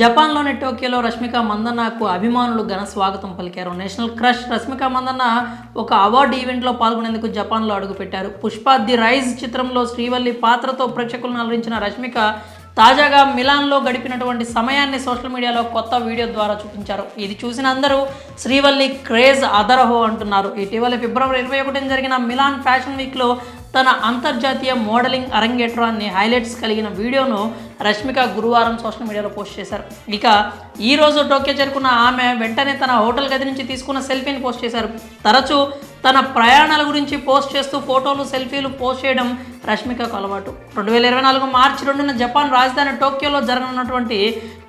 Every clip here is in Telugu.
జపాన్లోని టోక్యోలో రష్మిక మందన్నకు అభిమానులు ఘన స్వాగతం పలికారు. నేషనల్ క్రష్ రష్మిక మందన్న ఒక అవార్డు ఈవెంట్లో పాల్గొనేందుకు జపాన్లో అడుగుపెట్టారు. పుష్ప ది రైజ్ చిత్రంలో శ్రీవల్లి పాత్రతో ప్రేక్షకులను అలరించిన రష్మిక తాజాగా మిలాన్లో గడిపినటువంటి సమయాన్ని సోషల్ మీడియాలో కొత్త వీడియో ద్వారా చూపించారు. ఇది చూసిన అందరూ శ్రీవల్లి క్రేజ్ అదరహో అంటున్నారు. ఇటీవల ఫిబ్రవరి ఇరవై ఒకటిన జరిగిన మిలాన్ ఫ్యాషన్ వీక్లో తన అంతర్జాతీయ మోడలింగ్ అరంగేట్రాన్ని హైలైట్స్ కలిగిన వీడియోను రష్మిక గురువారం సోషల్ మీడియాలో పోస్ట్ చేశారు. ఇక ఈరోజు టోక్యో చేరుకున్న ఆమె వెంటనే తన హోటల్ గది నుంచి తీసుకున్న సెల్ఫీని పోస్ట్ చేశారు. తరచూ తన ప్రయాణాల గురించి పోస్ట్ చేస్తూ ఫోటోలు సెల్ఫీలు పోస్ట్ చేయడం రష్మికకు అలవాటు. రెండు వేల ఇరవై నాలుగు మార్చి రెండున జపాన్ రాజధాని టోక్యోలో జరగనున్నటువంటి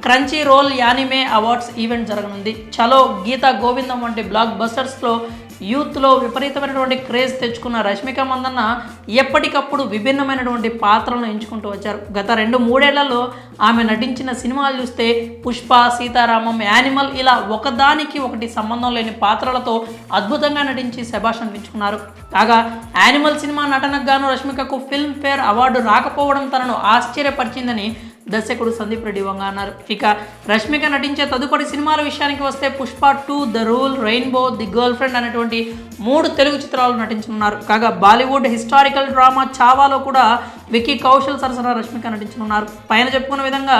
Crunchyroll anime awards event జరగనుంది. చలో గీతా గోవిందం వంటి బ్లాక్ బస్టర్స్లో యూత్లో విపరీతమైనటువంటి క్రేజ్ తెచ్చుకున్న రష్మిక మందన్న ఎప్పటికప్పుడు విభిన్నమైనటువంటి పాత్రలను ఎంచుకుంటూ వచ్చారు. గత రెండు మూడేళ్ళలో ఆమె నటించిన సినిమాలు చూస్తే పుష్ప సీతారామం యానిమల్ ఇలా ఒకదానికి ఒకటి సంబంధం లేని పాత్రలతో అద్భుతంగా నటించి శభాష్ అనిపించుకున్నారు కాగా యానిమల్ సినిమా నటనకు గాను రష్మికకు ఫిల్మ్ఫేర్ అవార్డు రాకపోవడం తనను ఆశ్చర్యపరిచిందని దర్శకుడు సందీప్ రెడ్డి వంగ అన్నారు. ఇక రష్మిక నటించే తదుపరి సినిమాల విషయానికి వస్తే Pushpa two the rule rainbow the girlfriend అనేటువంటి మూడు తెలుగు చిత్రాలు నటించనున్నారు. కాగా బాలీవుడ్ హిస్టారికల్ డ్రామా చావాలో కూడా విక్కీ కౌశల్ సరసన రష్మిక నటించనున్నారు. పైన చెప్పుకున్న విధంగా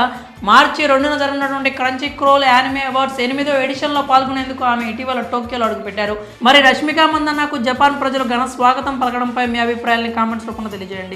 మార్చి రెండున జరిగినటువంటి క్రంచి క్రోల్ యానిమే అవార్డ్స్ ఎనిమిదో ఎడిషన్లో పాల్గొనేందుకు ఆమె ఇటీవల టోక్యోలో అడుగుపెట్టారు. మరి రష్మిక మందన్నకు జపాన్ ప్రజలు ఘన స్వాగతం పలకడంపై మీ అభిప్రాయాన్ని కామెంట్స్ రూపంలో తెలియజేయండి.